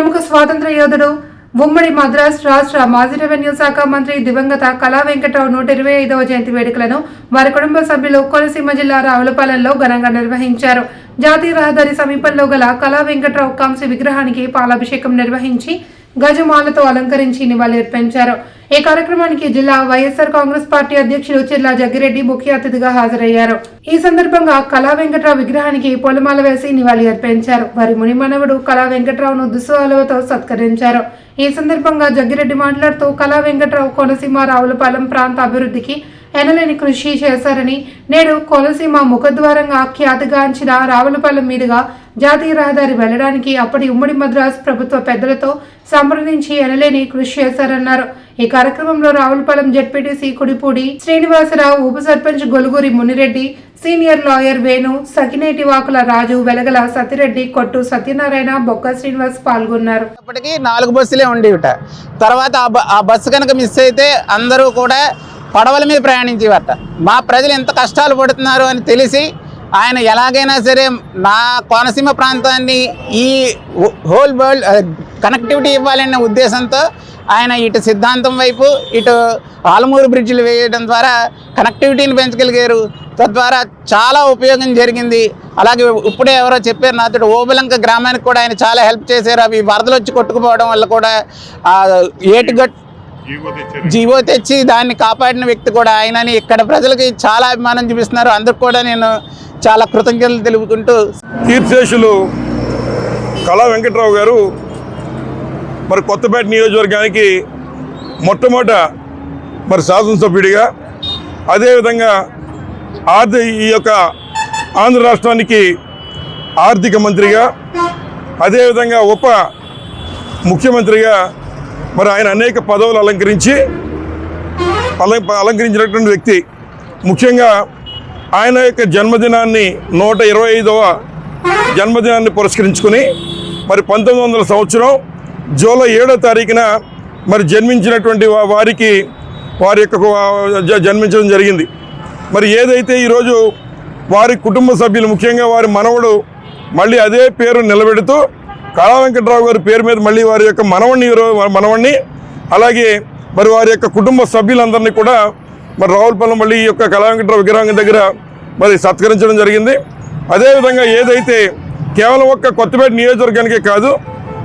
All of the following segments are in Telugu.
ప్రముఖ స్వాతంత్ర యోధుడు ఉమ్మడి మద్రాస్ రాష్ట్ర మాజీ రెవెన్యూ శాఖ మంత్రి దివంగత కళా వెంకటరావు నూట ఇరవై ఐదవ జయంతి వేడుకలను వారి కుటుంబ సభ్యులు కోనసీమ జిల్లా రావులపాలెంలో ఘనంగా నిర్వహించారు. జాతీయ రహదారి సమీపంలో గల కళా వెంకటరావు కాంస్య విగ్రహానికి పాలాభిషేకం నిర్వహించి గజమాలతో అలంకరించి నివాళులర్పించారు. ఈ కార్యక్రమానికి జిల్లా వైఎస్ఆర్ కాంగ్రెస్ పార్టీ అధ్యక్షులు చిర్లా జగ్గిరెడ్డి ముఖ్య అతిథిగా హాజరయ్యారు. ఈ సందర్భంగా కళా వెంకట్రావు విగ్రహానికి పూలమాల వేసి నివాళి అర్పించారు వారి మునిమనవుడు కళా వెంకట్రావును దుస్సులతో సత్కరించారు. ఈ సందర్భంగా జగ్గిరెడ్డి మాట్లాడుతూ కళా వెంకట్రావు కోనసీమ రావులపాలెం ప్రాంత అభివృద్ధికి ఎనలేని కృషి చేశారని నేడు కోనసీమ ముఖద్వారంగా ఖ్యాతిగాంచిన రావులపాలెం మీదుగా జాతీయ రహదారి వెళ్ళడానికి అప్పటి ఉమ్మడి మద్రాస్ ప్రభుత్వ పెద్దలతో సంప్రదించి ఎనలేని కృషి చేశారన్నారు. ఈ కార్యక్రమంలో రావులపాలెం జడ్పీటీసీ కుడిపూడి శ్రీనివాసరావు ఉప సర్పంచ్ గొలుగురి మునిరెడ్డి సీనియర్ లాయర్ వేణు సకినేటి వాకుల రాజు వెలగల సతిరెడ్డి కొట్టు సత్యనారాయణ బొక్క శ్రీనివాస్ పాల్గొన్నారు. అప్పటికి నాలుగు బస్సులే ఉండేవిట. తర్వాత ఆ బ- ఆ బస్సు కనుక మిస్ అయితే అందరూ కూడా పడవల మీద ప్రయాణించేవారట. మా ప్రజలు ఎంత కష్టాలు పడుతున్నారు అని తెలిసి ఆయన ఎలాగైనా సరే నా కోనసీమ ప్రాంతాన్ని ఈ హోల్ వరల్డ్ కనెక్టివిటీ ఇవ్వాలనే ఉద్దేశంతో ఆయన ఇటు సిద్ధాంతం వైపు ఇటు ఆలమూరు బ్రిడ్జిలు వేయడం ద్వారా కనెక్టివిటీని పెంచగలిగారు. తద్వారా చాలా ఉపయోగం జరిగింది. అలాగే ఇప్పుడే ఎవరో చెప్పారు నాతో ఓబలంక గ్రామానికి కూడా ఆయన చాలా హెల్ప్ చేశారు. అవి వరదలు వచ్చి కొట్టుకుపోవడం వల్ల కూడా ఏటుగట్ జీవో తెచ్చి దాన్ని కాపాడిన వ్యక్తి కూడా ఆయనని ఇక్కడ ప్రజలకి చాలా అభిమానం చూపిస్తున్నారు. అందరికి కూడా నేను చాలా కృతజ్ఞతలు తెలుపుకుంటూ తీర్థేశులు కళా వెంకట్రావు గారు మరి కొత్తపేట నియోజకవర్గానికి మొట్టమొదట మరి శాసనసభ్యుడిగా అదేవిధంగా ఆర్థిక ఈ యొక్క ఆంధ్ర రాష్ట్రానికి ఆర్థిక మంత్రిగా అదేవిధంగా ఉప ముఖ్యమంత్రిగా మరి ఆయన అనేక పదవులు అలంకరించి అలం అలంకరించినటువంటి వ్యక్తి. ముఖ్యంగా ఆయన యొక్క జన్మదినాన్ని నూట ఇరవై ఐదవ జన్మదినాన్ని పురస్కరించుకుని మరి పంతొమ్మిది వందల సంవత్సరం జూలై ఏడో తారీఖున మరి జన్మించినటువంటి వారికి వారి యొక్క జన్మించడం జరిగింది. మరి ఏదైతే ఈరోజు వారి కుటుంబ సభ్యులు ముఖ్యంగా వారి మనవడు మళ్ళీ అదే పేరు నిలబెడుతూ కళా వెంకట్రావు గారి పేరు మీద మళ్ళీ వారి యొక్క మనవణ్ణి మనవణ్ణి అలాగే మరి వారి యొక్క కుటుంబ సభ్యులందరినీ కూడా మరి రావులపాలెం మళ్ళీ ఈ యొక్క కళా విగ్రహం దగ్గర మరి సత్కరించడం జరిగింది. అదేవిధంగా ఏదైతే కేవలం ఒక్క కొత్తపేట నియోజకవర్గానికే కాదు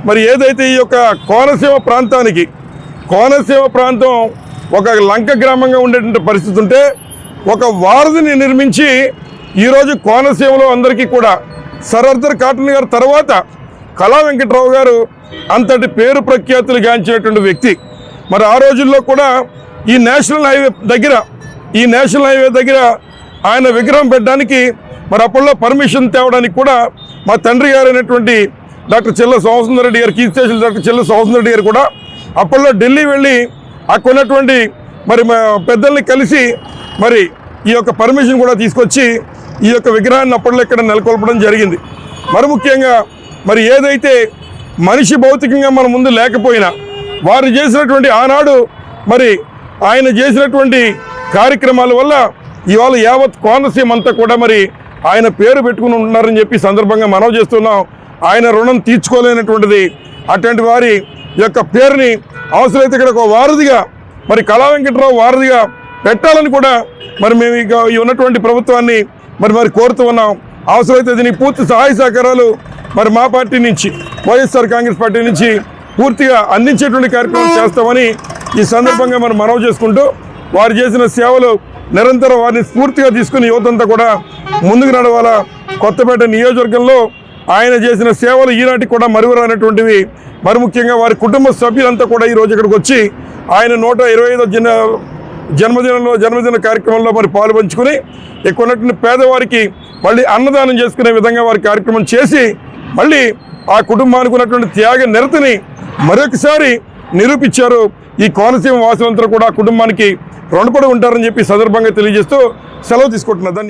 మరి ఏదైతే ఈ యొక్క కోనసీమ ప్రాంతానికి కోనసీమ ప్రాంతం ఒక లంక గ్రామంగా ఉండేటువంటి పరిస్థితి ఉంటే ఒక వారధిని నిర్మించి ఈరోజు కోనసీమలో అందరికీ కూడా సరర్దర్ కాటన్ గారు తర్వాత కళా వెంకట్రావు గారు అంతటి పేరు ప్రఖ్యాతులు గాంచినటువంటి వ్యక్తి. మరి ఆ రోజుల్లో కూడా ఈ నేషనల్ హైవే దగ్గర ఈ నేషనల్ హైవే దగ్గర ఆయన విగ్రహం పెట్టడానికి మరి అప్పట్లో పర్మిషన్ తేవడానికి కూడా మా తండ్రి గారు అయినటువంటి డాక్టర్ చెల్ల రెడ్డి గారు కీర్తి స్టేషన్ డాక్టర్ చెల్ల రెడ్డి గారు కూడా అప్పట్లో ఢిల్లీ వెళ్ళి అక్కడ ఉన్నటువంటి మరి మా పెద్దల్ని కలిసి మరి ఈ యొక్క పర్మిషన్ కూడా తీసుకొచ్చి ఈ యొక్క విగ్రహాన్ని అప్పట్లో ఇక్కడ నెలకొల్పడం జరిగింది. మరి ముఖ్యంగా మరి ఏదైతే మనిషి భౌతికంగా మన ముందు లేకపోయినా వారు చేసినటువంటి ఆనాడు మరి ఆయన చేసినటువంటి కార్యక్రమాల వల్ల ఇవాళ యావత్ కోనసీమ అంతా కూడా మరి ఆయన పేరు పెట్టుకుని ఉన్నారని చెప్పి సందర్భంగా మనవి చేస్తున్నాం. ఆయన రుణం తీర్చుకోలేనటువంటిది అటువంటి వారి యొక్క పేరుని అవసరమైతే ఇక్కడ ఒక వారధిగా మరి కళా వెంకటరావు వారధిగా పెట్టాలని కూడా మరి మేము ఇక ఈ ఉన్నటువంటి ప్రభుత్వాన్ని మరి మరి కోరుతూ ఉన్నాం. అవసరమైతే దీనికి పూర్తి సహాయ సహకారాలు మరి మా పార్టీ నుంచి వైఎస్ఆర్ కాంగ్రెస్ పార్టీ నుంచి పూర్తిగా అందించేటువంటి కార్యక్రమం చేస్తామని ఈ సందర్భంగా మనం మనవి చేసుకుంటూ వారు చేసిన సేవలు నిరంతరం వారిని స్ఫూర్తిగా తీసుకుని యువతంతా కూడా ముందుకు నడవాల? కొత్తపేట నియోజకవర్గంలో ఆయన చేసిన సేవలు ఈనాటికి కూడా మరువరానటువంటివి. మరి ముఖ్యంగా వారి కుటుంబ సభ్యులంతా కూడా ఈరోజు ఇక్కడికి వచ్చి ఆయన నూట ఇరవై ఐదో జన జన్మదినంలో జన్మదిన కార్యక్రమంలో మరి పాల్పంచుకుని ఇక్కడ ఉన్నటువంటి పేదవారికి మళ్ళీ అన్నదానం చేసుకునే విధంగా వారి కార్యక్రమం చేసి మళ్ళీ ఆ కుటుంబానికి ఉన్నటువంటి త్యాగ నిరతిని మరొకసారి నిరూపించారు. ఈ కోనసీమ వాసులంతా కూడా కుటుంబానికి రుణపడి ఉంటారని చెప్పి సందర్భంగా తెలియజేస్తూ సెలవు తీసుకుంటున్నారు